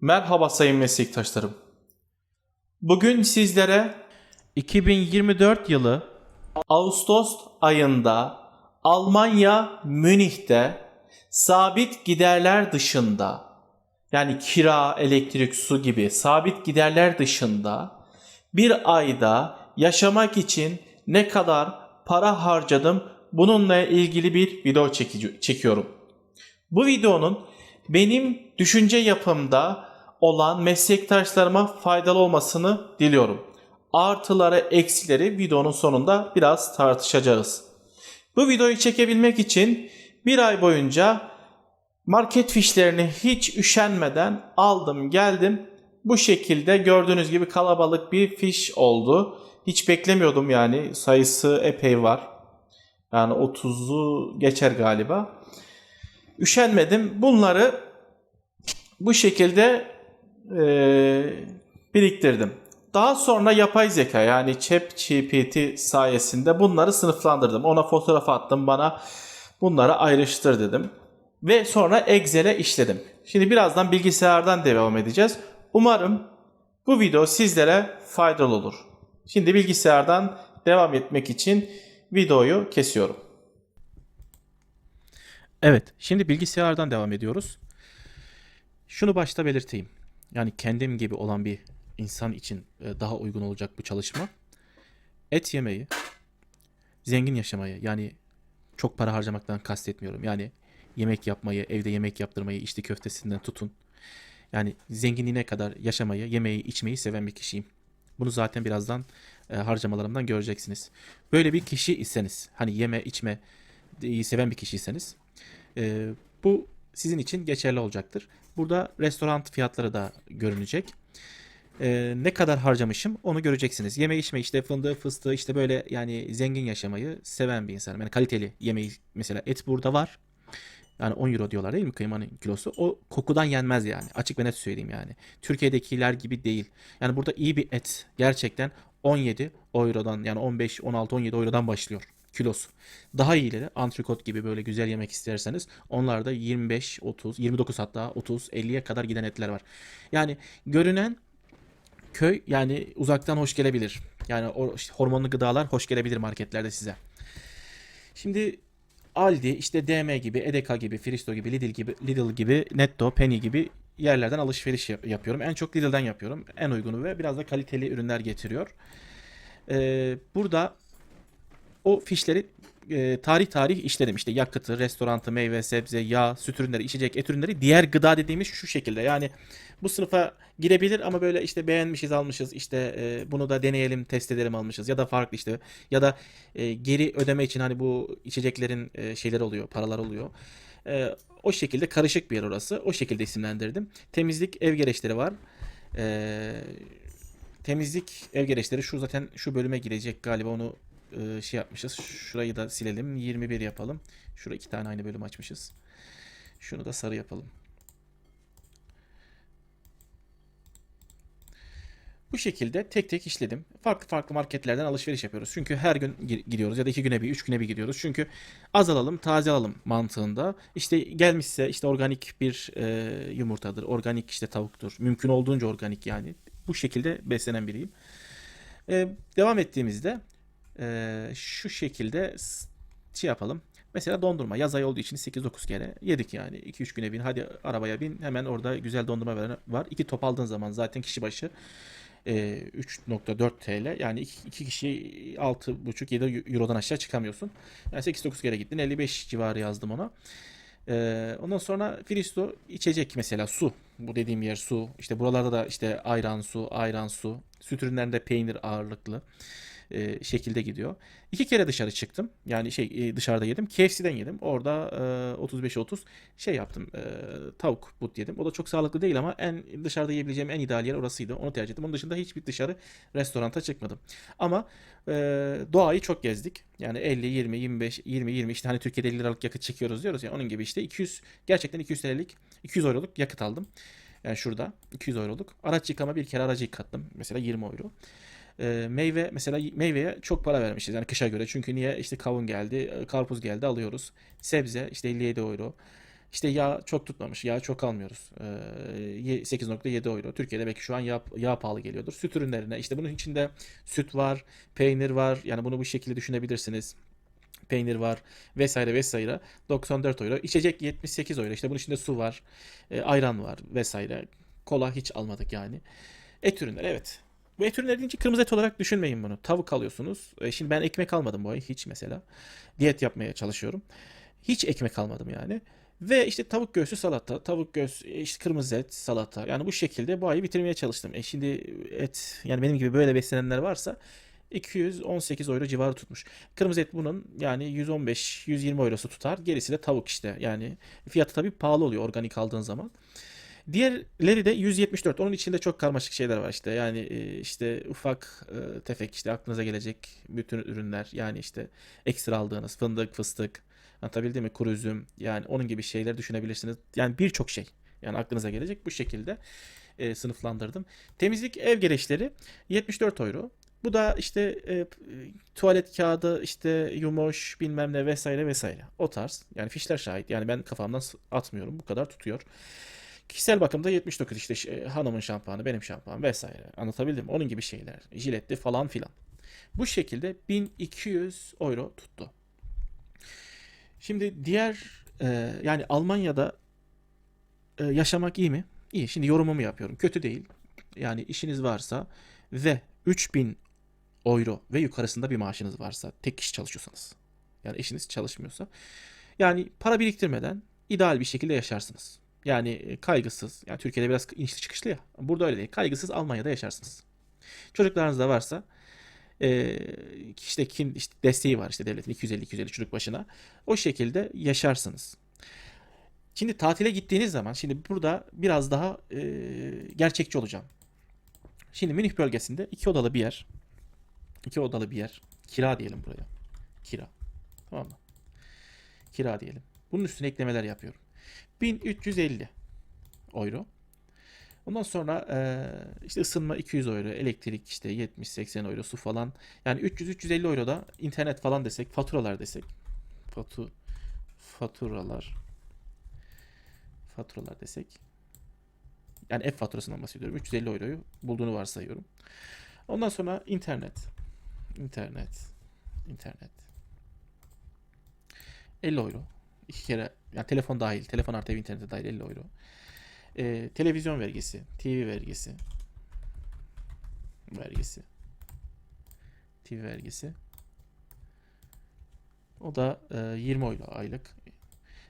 Merhaba sayın meslektaşlarım. Bugün sizlere 2024 yılı Ağustos ayında Almanya Münih'te sabit giderler dışında yani kira, elektrik, su gibi sabit giderler dışında bir ayda yaşamak için ne kadar para harcadım bununla ilgili bir video çekiyorum. Bu videonun benim düşünce yapımda olan meslektaşlarıma faydalı olmasını diliyorum. Artıları, eksileri videonun sonunda biraz tartışacağız. Bu videoyu çekebilmek için bir ay boyunca market fişlerini hiç üşenmeden aldım geldim. Bu şekilde gördüğünüz gibi kalabalık bir fiş oldu. Hiç beklemiyordum yani sayısı epey var. Yani 30'u geçer galiba. Üşenmedim. Bunları bu şekilde eee, biriktirdim. Daha sonra yapay zeka yani ChatGPT sayesinde bunları sınıflandırdım. Ona fotoğraf attım bana bunları ayrıştır dedim. Ve sonra Excel'e işledim. Şimdi birazdan bilgisayardan devam edeceğiz. Umarım bu video sizlere faydalı olur. Şimdi bilgisayardan devam etmek için videoyu kesiyorum. Evet, şimdi bilgisayardan devam ediyoruz. Şunu başta belirteyim. Yani kendim gibi olan bir insan için e, daha uygun olacak bu çalışma. Et yemeyi, zengin yaşamayı yani çok para harcamaktan kastetmiyorum. Yani yemek yapmayı, evde yemek yaptırmayı, içli köftesinden tutun. Yani zenginliğine kadar yaşamayı, yemeği, içmeyi seven bir kişiyim. Bunu zaten birazdan e, harcamalarımdan göreceksiniz. Böyle bir kişi iseniz, hani yeme, içme e, seven bir kişiyseniz ee, bu sizin için geçerli olacaktır. Burada restoran fiyatları da görünecek. Ee, ne kadar harcamışım onu göreceksiniz. Yeme içme işte fındığı fıstığı işte böyle yani zengin yaşamayı seven bir insanım. Yani kaliteli yemeği mesela et burada var. Yani 10 euro diyorlar değil mi kıymanın kilosu? O kokudan yenmez yani. Açık ve net söyleyeyim yani. Türkiye'dekiler gibi değil. Yani burada iyi bir et gerçekten 17 eurodan yani 15, 16, 17 eurodan başlıyor kilosu. Daha iyileri antrikot gibi böyle güzel yemek isterseniz onlar da 25, 30, 29 hatta 30, 50'ye kadar giden etler var. Yani görünen köy yani uzaktan hoş gelebilir. Yani o işte hormonlu gıdalar hoş gelebilir marketlerde size. Şimdi Aldi, işte DM gibi, Edeka gibi, Fristo gibi, Lidl gibi, Lidl gibi, Netto, Penny gibi yerlerden alışveriş yap- yapıyorum. En çok Lidl'den yapıyorum. En uygunu ve biraz da kaliteli ürünler getiriyor. Ee, burada o fişleri e, tarih tarih işledim. İşte yakıtı, restorantı, meyve, sebze, yağ, süt ürünleri, içecek, et ürünleri, diğer gıda dediğimiz şu şekilde. Yani bu sınıfa girebilir ama böyle işte beğenmişiz almışız işte e, bunu da deneyelim test edelim almışız ya da farklı işte ya da e, geri ödeme için hani bu içeceklerin e, şeyler oluyor paralar oluyor. E, o şekilde karışık bir yer orası. O şekilde isimlendirdim. Temizlik ev gereçleri var. E, temizlik ev gereçleri şu zaten şu bölüme girecek galiba onu e, şey yapmışız. Şurayı da silelim. 21 yapalım. Şurada iki tane aynı bölüm açmışız. Şunu da sarı yapalım. Bu şekilde tek tek işledim. Farklı farklı marketlerden alışveriş yapıyoruz. Çünkü her gün gi- gidiyoruz ya da iki güne bir, üç güne bir gidiyoruz. Çünkü az alalım, taze alalım mantığında. İşte gelmişse işte organik bir e, yumurtadır, organik işte tavuktur. Mümkün olduğunca organik yani. Bu şekilde beslenen biriyim. E, devam ettiğimizde e, şu şekilde şey yapalım. Mesela dondurma yaz ayı olduğu için 8-9 kere yedik yani. 2-3 güne bin hadi arabaya bin hemen orada güzel dondurma veren var. 2 top aldığın zaman zaten kişi başı e, 3.4 TL yani 2 kişi 6.5-7 Euro'dan aşağı çıkamıyorsun. Yani 8-9 kere gittin 55 civarı yazdım ona. Ee, ondan sonra Fristo içecek mesela su. Bu dediğim yer su. İşte buralarda da işte ayran su, ayran su. Süt ürünlerinde peynir ağırlıklı e, şekilde gidiyor. İki kere dışarı çıktım. Yani şey e, dışarıda yedim. KFC'den yedim. Orada e, 35'e 30 şey yaptım. E, tavuk but yedim. O da çok sağlıklı değil ama en dışarıda yiyebileceğim en ideal yer orasıydı. Onu tercih ettim. Onun dışında hiçbir dışarı restoranta çıkmadım. Ama e, doğayı çok gezdik. Yani 50, 20, 25, 20, 20 işte hani Türkiye'de 50 liralık yakıt çekiyoruz diyoruz ya onun gibi işte 200 gerçekten 200 TL'lik 200 euroluk yakıt aldım. Yani şurada 200 euroluk. Araç yıkama bir kere aracı yıkattım. Mesela 20 euro. E, meyve mesela meyveye çok para vermişiz yani kışa göre. Çünkü niye işte kavun geldi, e, karpuz geldi alıyoruz. Sebze işte 57 euro. İşte yağ çok tutmamış. Yağ çok almıyoruz. Ee, ye- 8.7 euro. Türkiye'de belki şu an yağ, yağ pahalı geliyordur. Süt ürünlerine işte bunun içinde süt var, peynir var. Yani bunu bu şekilde düşünebilirsiniz. Peynir var vesaire vesaire. 94 euro. İçecek 78 euro. İşte bunun içinde su var, e, ayran var vesaire. Kola hiç almadık yani. Et ürünleri evet. Bu et ürünleri deyince kırmızı et olarak düşünmeyin bunu. Tavuk alıyorsunuz. E, şimdi ben ekmek almadım bu ay hiç mesela. Diyet yapmaya çalışıyorum. Hiç ekmek almadım yani. Ve işte tavuk göğsü salata, tavuk göğsü, e, işte kırmızı et, salata. Yani bu şekilde bu ayı bitirmeye çalıştım. E şimdi et yani benim gibi böyle beslenenler varsa 218 euro civarı tutmuş. Kırmızı et bunun yani 115-120 eurosu tutar. Gerisi de tavuk işte. Yani fiyatı tabii pahalı oluyor organik aldığın zaman. Diğerleri de 174. Onun içinde çok karmaşık şeyler var işte. Yani e, işte ufak e, tefek işte aklınıza gelecek bütün ürünler. Yani işte ekstra aldığınız fındık, fıstık, anlatabildim mi? Kuru üzüm. Yani onun gibi şeyler düşünebilirsiniz. Yani birçok şey. Yani aklınıza gelecek bu şekilde e, sınıflandırdım. Temizlik ev gereçleri 74 euro. Bu da işte e, tuvalet kağıdı, işte yumoş, bilmem ne vesaire vesaire. O tarz. Yani fişler şahit. Yani ben kafamdan atmıyorum. Bu kadar tutuyor. Kişisel bakımda 79 işte e, hanımın şampuanı, benim şampuanım vesaire. Anlatabildim mi? Onun gibi şeyler. Jiletli falan filan. Bu şekilde 1200 euro tuttu. Şimdi diğer e, yani Almanya'da e, yaşamak iyi mi? İyi. Şimdi yorumumu yapıyorum. Kötü değil. Yani işiniz varsa ve 3000 euro ve yukarısında bir maaşınız varsa, tek kişi çalışıyorsanız. Yani eşiniz çalışmıyorsa. Yani para biriktirmeden ideal bir şekilde yaşarsınız. Yani e, kaygısız. Yani Türkiye'de biraz inişli çıkışlı ya. Burada öyle değil. Kaygısız Almanya'da yaşarsınız. Çocuklarınız da varsa e, işte kim işte desteği var işte devletin 250-250 çocuk başına. O şekilde yaşarsınız. Şimdi tatile gittiğiniz zaman şimdi burada biraz daha e, gerçekçi olacağım. Şimdi Münih bölgesinde iki odalı bir yer. iki odalı bir yer. Kira diyelim buraya. Kira. Tamam mı? Kira diyelim. Bunun üstüne eklemeler yapıyorum. 1350 euro. Ondan sonra e, işte ısınma 200 euro, elektrik işte 70-80 euro, su falan. Yani 300-350 euro da internet falan desek, faturalar desek. Fatu, faturalar. Faturalar desek. Yani ev faturasından bahsediyorum. 350 euroyu bulduğunu varsayıyorum. Ondan sonra internet. İnternet. İnternet. 50 euro. İki kere yani telefon dahil. Telefon artı ev interneti dahil 50 euro. Ee, televizyon vergisi. TV vergisi. Vergisi. TV vergisi. O da e, 20 euro aylık.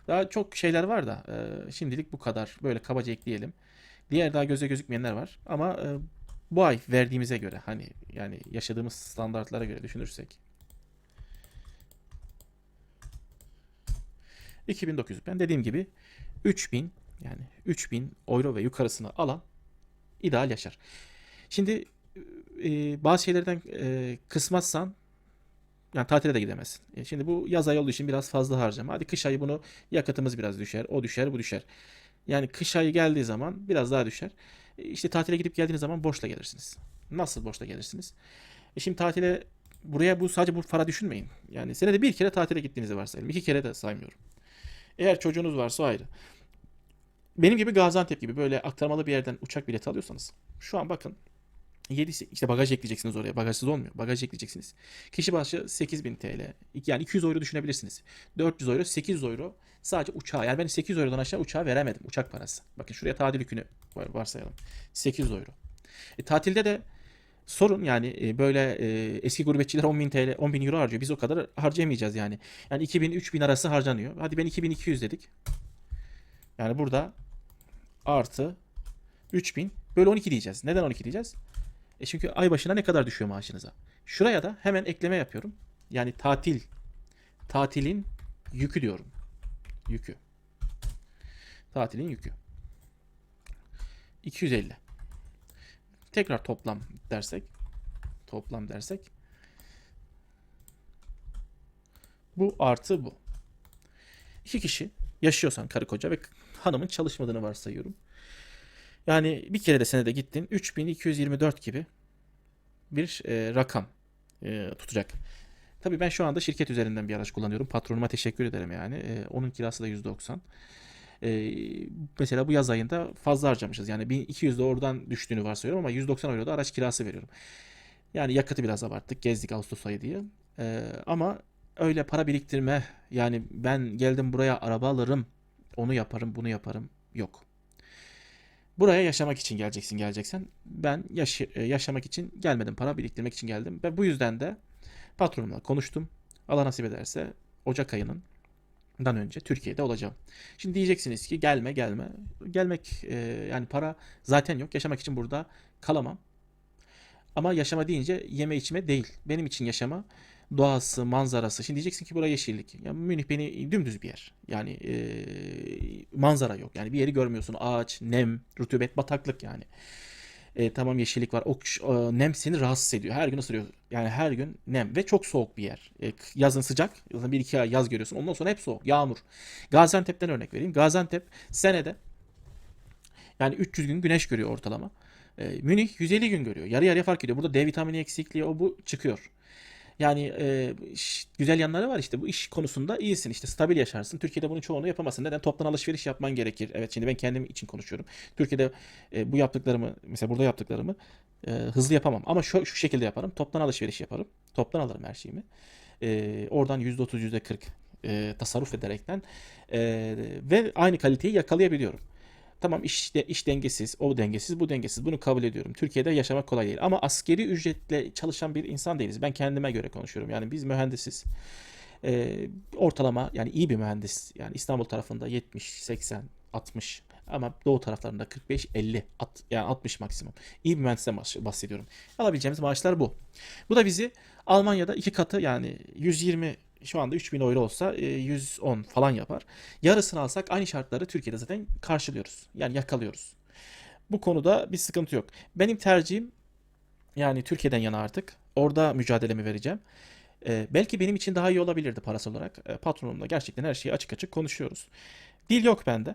Daha çok şeyler var da e, şimdilik bu kadar. Böyle kabaca ekleyelim. Diğer daha göze gözükmeyenler var. Ama e, bu ay verdiğimize göre hani yani yaşadığımız standartlara göre düşünürsek 2900. Ben dediğim gibi 3000 yani 3000 euro ve yukarısını alan ideal yaşar. Şimdi e, bazı şeylerden e, kısmazsan yani tatile de gidemezsin. E, şimdi bu yaz ayı olduğu için biraz fazla harcama. Hadi kış ayı bunu yakıtımız biraz düşer. O düşer, bu düşer. Yani kış ayı geldiği zaman biraz daha düşer. E, İşte tatile gidip geldiğiniz zaman borçla gelirsiniz. Nasıl borçla gelirsiniz? E şimdi tatile buraya bu sadece bu para düşünmeyin. Yani senede bir kere tatile gittiğinizi varsayalım. İki kere de saymıyorum. Eğer çocuğunuz varsa ayrı. Benim gibi Gaziantep gibi böyle aktarmalı bir yerden uçak bileti alıyorsanız şu an bakın 7 işte bagaj ekleyeceksiniz oraya. Bagajsız olmuyor. Bagaj ekleyeceksiniz. Kişi başı 8000 TL. Yani 200 euro düşünebilirsiniz. 400 euro, 800 euro sadece uçağa. Yani ben 800 eurodan aşağı uçağa veremedim. Uçak parası. Bakın şuraya tatil yükünü var- varsayalım. 800 euro. E, tatilde de sorun yani e, böyle e, eski gurbetçiler 10.000 TL, 10.000 euro harcıyor. Biz o kadar harcayamayacağız yani. Yani 2000-3000 arası harcanıyor. Hadi ben 2200 dedik. Yani burada artı 3000 böyle 12 diyeceğiz. Neden 12 diyeceğiz? E çünkü ay başına ne kadar düşüyor maaşınıza? Şuraya da hemen ekleme yapıyorum. Yani tatil. Tatilin yükü diyorum. Yükü. Tatilin yükü. 250. Tekrar toplam dersek. Toplam dersek. Bu artı bu. İki kişi yaşıyorsan karı koca ve hanımın çalışmadığını varsayıyorum. Yani bir kere de senede gittin 3224 gibi bir e, rakam e, tutacak. Tabii ben şu anda şirket üzerinden bir araç kullanıyorum. Patronuma teşekkür ederim yani. E, onun kirası da 190. E, mesela bu yaz ayında fazla harcamışız. Yani 1200 de oradan düştüğünü varsayıyorum ama 190 euro da araç kirası veriyorum. Yani yakıtı biraz abarttık. Gezdik Ağustos ayı diye. E, ama öyle para biriktirme yani ben geldim buraya araba alırım onu yaparım bunu yaparım yok. Buraya yaşamak için geleceksin geleceksen. Ben yaş- e, yaşamak için gelmedim. Para biriktirmek için geldim. Ve bu yüzden de patronumla konuştum. Allah nasip ederse Ocak ayının dan önce Türkiye'de olacağım. Şimdi diyeceksiniz ki gelme gelme. Gelmek e, yani para zaten yok. Yaşamak için burada kalamam. Ama yaşama deyince yeme içme değil. Benim için yaşama doğası, manzarası. Şimdi diyeceksin ki burası yeşillik. Ya Münih beni dümdüz bir yer. Yani e, manzara yok. Yani bir yeri görmüyorsun. Ağaç, nem, rutubet, bataklık yani. E, tamam yeşillik var. O e, nem seni rahatsız ediyor. Her gün ısırıyor. Yani her gün nem ve çok soğuk bir yer. E, yazın sıcak. Zaten bir iki ay yaz görüyorsun. Ondan sonra hep soğuk. Yağmur. Gaziantep'ten örnek vereyim. Gaziantep senede yani 300 gün güneş görüyor ortalama. E, Münih 150 gün görüyor. Yarı yarıya fark ediyor. Burada D vitamini eksikliği o bu çıkıyor. Yani e, güzel yanları var işte bu iş konusunda iyisin işte stabil yaşarsın. Türkiye'de bunun çoğunu yapamazsın. Neden? Toptan alışveriş yapman gerekir. Evet şimdi ben kendim için konuşuyorum. Türkiye'de e, bu yaptıklarımı mesela burada yaptıklarımı e, hızlı yapamam. Ama şu, şu şekilde yaparım. Toptan alışveriş yaparım. Toptan alırım her şeyimi. E, oradan %30 %40 e, tasarruf ederekten e, ve aynı kaliteyi yakalayabiliyorum. Tamam işte iş dengesiz, o dengesiz, bu dengesiz. Bunu kabul ediyorum. Türkiye'de yaşamak kolay değil. Ama askeri ücretle çalışan bir insan değiliz. Ben kendime göre konuşuyorum. Yani biz mühendisiz. Ee, ortalama yani iyi bir mühendis. Yani İstanbul tarafında 70, 80, 60 ama doğu taraflarında 45, 50, at, yani 60 maksimum. İyi bir mühendisten bahs- bahsediyorum. Alabileceğimiz maaşlar bu. Bu da bizi Almanya'da iki katı yani 120 şu anda 3000 euro olsa e, 110 falan yapar. Yarısını alsak aynı şartları Türkiye'de zaten karşılıyoruz. Yani yakalıyoruz. Bu konuda bir sıkıntı yok. Benim tercihim yani Türkiye'den yana artık. Orada mücadelemi vereceğim. Ee, belki benim için daha iyi olabilirdi parasal olarak. Ee, patronumla gerçekten her şeyi açık açık konuşuyoruz. Dil yok bende.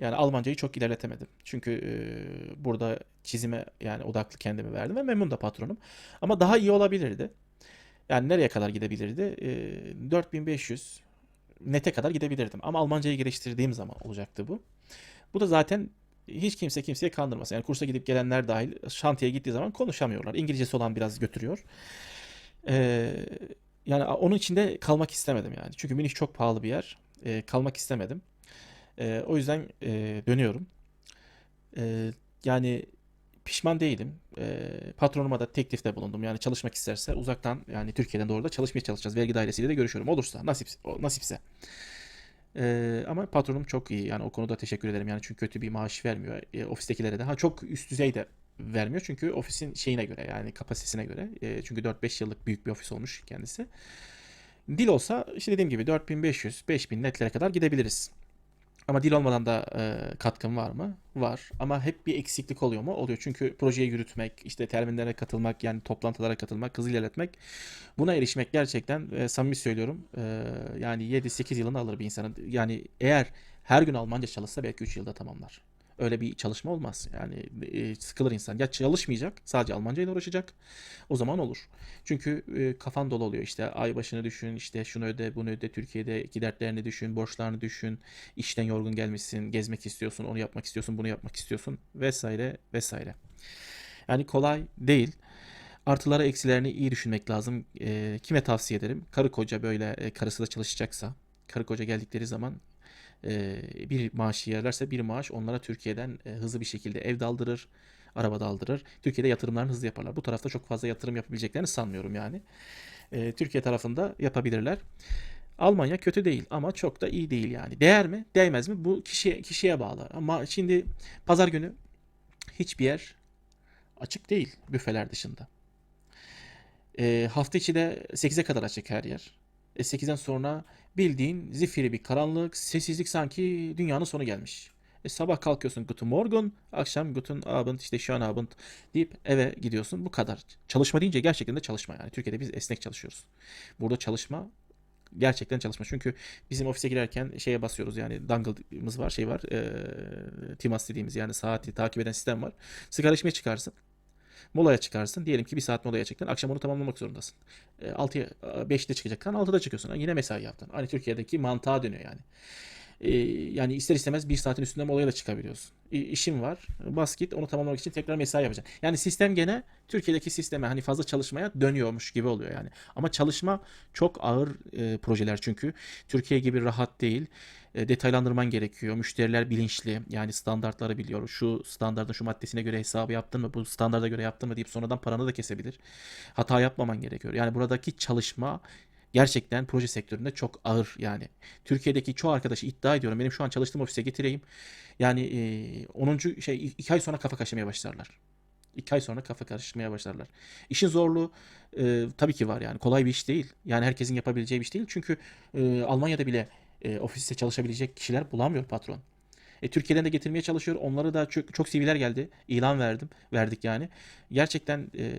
Yani Almancayı çok ilerletemedim. Çünkü e, burada çizime yani odaklı kendimi verdim ve memnun da patronum. Ama daha iyi olabilirdi. Yani nereye kadar gidebilirdi? Ee, 4500 nete kadar gidebilirdim. Ama Almancayı geliştirdiğim zaman olacaktı bu. Bu da zaten hiç kimse kimseye kandırmasın. Yani kursa gidip gelenler dahil şantiyeye gittiği zaman konuşamıyorlar. İngilizcesi olan biraz götürüyor. Ee, yani onun içinde kalmak istemedim yani. Çünkü Münih çok pahalı bir yer. Ee, kalmak istemedim. Ee, o yüzden e, dönüyorum. Ee, yani pişman değilim. Ee, patronuma da teklifte bulundum. Yani çalışmak isterse uzaktan yani Türkiye'den doğru da çalışmaya çalışacağız. Vergi dairesiyle de görüşüyorum. Olursa nasip, nasipse. Ee, ama patronum çok iyi. Yani o konuda teşekkür ederim. Yani çünkü kötü bir maaş vermiyor. E, ofistekilere de. Ha çok üst düzey de vermiyor. Çünkü ofisin şeyine göre yani kapasitesine göre. E, çünkü 4-5 yıllık büyük bir ofis olmuş kendisi. Dil olsa işte dediğim gibi 4500-5000 netlere kadar gidebiliriz. Ama dil olmadan da e, katkım var mı? Var. Ama hep bir eksiklik oluyor mu? Oluyor. Çünkü projeyi yürütmek, işte terminlere katılmak, yani toplantılara katılmak, hızlı ilerletmek, buna erişmek gerçekten e, samimi söylüyorum. e, yani 7-8 yılını alır bir insanın. Yani eğer her gün Almanca çalışsa belki 3 yılda tamamlar. Öyle bir çalışma olmaz. Yani e, sıkılır insan. Ya çalışmayacak, sadece Almanca ile uğraşacak. O zaman olur. Çünkü e, kafan dolu oluyor. İşte ay başını düşün, işte şunu öde, bunu öde, Türkiye'deki dertlerini düşün, borçlarını düşün, işten yorgun gelmişsin, gezmek istiyorsun, onu yapmak istiyorsun, bunu yapmak istiyorsun vesaire vesaire. Yani kolay değil. Artıları eksilerini iyi düşünmek lazım. E, kime tavsiye ederim? Karı koca böyle e, karısı da çalışacaksa, karı koca geldikleri zaman bir maaşı yerlerse bir maaş onlara Türkiye'den hızlı bir şekilde ev daldırır, araba daldırır. Türkiye'de yatırımlarını hızlı yaparlar. Bu tarafta çok fazla yatırım yapabileceklerini sanmıyorum yani. Türkiye tarafında yapabilirler. Almanya kötü değil ama çok da iyi değil yani. Değer mi? Değmez mi? Bu kişiye kişiye bağlı. Ama şimdi pazar günü hiçbir yer açık değil büfeler dışında. E, hafta içi de 8'e kadar açık her yer. E, 8'den sonra bildiğin zifiri bir karanlık, sessizlik sanki dünyanın sonu gelmiş. E, sabah kalkıyorsun Guten Morgen, akşam Guten Abend, işte schönen Abend deyip eve gidiyorsun. Bu kadar. Çalışma deyince gerçekten de çalışma yani. Türkiye'de biz esnek çalışıyoruz. Burada çalışma gerçekten çalışma. Çünkü bizim ofise girerken şeye basıyoruz yani dongle'ımız var, şey var. E, Timas dediğimiz yani saati takip eden sistem var. Sigara içmeye çıkarsın. Molaya çıkarsın. Diyelim ki bir saat molaya çıktın. Akşam onu tamamlamak zorundasın. E, 6'ya 5'te çıkacaksan 6'da çıkıyorsun. Yine mesai yaptın. Aynı Türkiye'deki mantığa dönüyor yani. E, yani ister istemez bir saatin üstünde molaya da çıkabiliyorsun. İ- işin var. Bas git onu tamamlamak için tekrar mesai yapacaksın. Yani sistem gene Türkiye'deki sisteme hani fazla çalışmaya dönüyormuş gibi oluyor yani. Ama çalışma çok ağır e, projeler çünkü. Türkiye gibi rahat değil. E, detaylandırman gerekiyor. Müşteriler bilinçli. Yani standartları biliyor. Şu standartın şu maddesine göre hesabı yaptın mı? Bu standarda göre yaptın mı deyip sonradan paranı da kesebilir. Hata yapmaman gerekiyor. Yani buradaki çalışma gerçekten proje sektöründe çok ağır yani. Türkiye'deki çoğu arkadaşı iddia ediyorum. Benim şu an çalıştığım ofise getireyim. Yani e, 10. şey 2 ay sonra kafa kaşımaya başlarlar. 2 ay sonra kafa karıştırmaya başlarlar. İşin zorluğu e, tabii ki var yani. Kolay bir iş değil. Yani herkesin yapabileceği bir iş değil. Çünkü e, Almanya'da bile e, ofiste çalışabilecek kişiler bulamıyor patron. E, Türkiye'den de getirmeye çalışıyor. Onlara da çok, çok CV'ler geldi. İlan verdim. Verdik yani. Gerçekten e,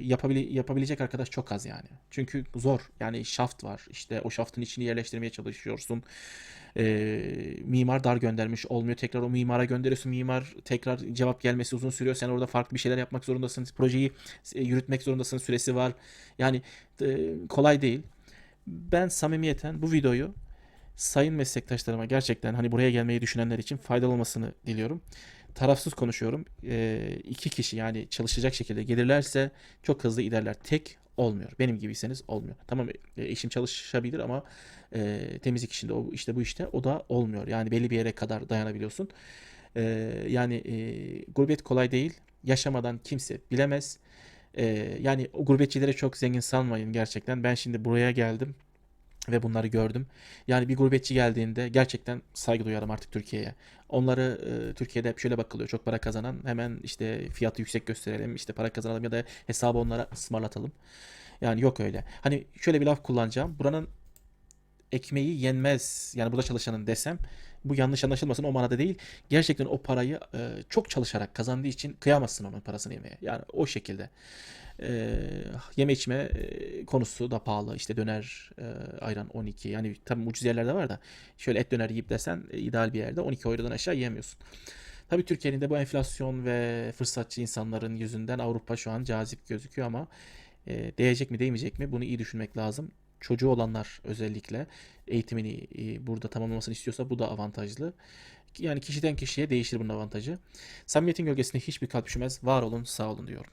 yapabile, yapabilecek arkadaş çok az yani. Çünkü zor. Yani şaft var. İşte o şaftın içini yerleştirmeye çalışıyorsun. E, mimar dar göndermiş olmuyor. Tekrar o mimara gönderiyorsun. Mimar tekrar cevap gelmesi uzun sürüyor. Sen orada farklı bir şeyler yapmak zorundasın. Projeyi e, yürütmek zorundasın. Süresi var. Yani e, kolay değil. Ben samimiyeten bu videoyu sayın meslektaşlarıma gerçekten hani buraya gelmeyi düşünenler için faydalı olmasını diliyorum. Tarafsız konuşuyorum. Ee, iki kişi yani çalışacak şekilde gelirlerse çok hızlı ilerler. Tek olmuyor. Benim gibiyseniz olmuyor. Tamam e, eşim çalışabilir ama e, temizlik işinde o işte bu işte o da olmuyor. Yani belli bir yere kadar dayanabiliyorsun. Ee, yani e, gurbet kolay değil. Yaşamadan kimse bilemez. Ee, yani o gurbetçileri çok zengin sanmayın gerçekten. Ben şimdi buraya geldim ve bunları gördüm. Yani bir gurbetçi geldiğinde gerçekten saygı duyarım artık Türkiye'ye. Onları e, Türkiye'de hep şöyle bakılıyor. Çok para kazanan hemen işte fiyatı yüksek gösterelim, işte para kazanalım ya da hesabı onlara ısmarlatalım. Yani yok öyle. Hani şöyle bir laf kullanacağım. Buranın ekmeği yenmez. Yani burada çalışanın desem bu yanlış anlaşılmasın o manada değil. Gerçekten o parayı e, çok çalışarak kazandığı için kıyamazsın onun parasını yemeye. Yani o şekilde. E, yeme içme e, konusu da pahalı. İşte döner, e, ayran 12. Yani tabii ucuz yerlerde var da şöyle et döner yiyip desen e, ideal bir yerde 12 eurodan aşağı yiyemiyorsun. Tabii Türkiye'nin de bu enflasyon ve fırsatçı insanların yüzünden Avrupa şu an cazip gözüküyor ama e, değecek mi değmeyecek mi bunu iyi düşünmek lazım. Çocuğu olanlar özellikle eğitimini e, burada tamamlamasını istiyorsa bu da avantajlı. Yani kişiden kişiye değişir bunun avantajı. Samimiyetin gölgesinde hiçbir kalp üşümez. Var olun, sağ olun diyorum.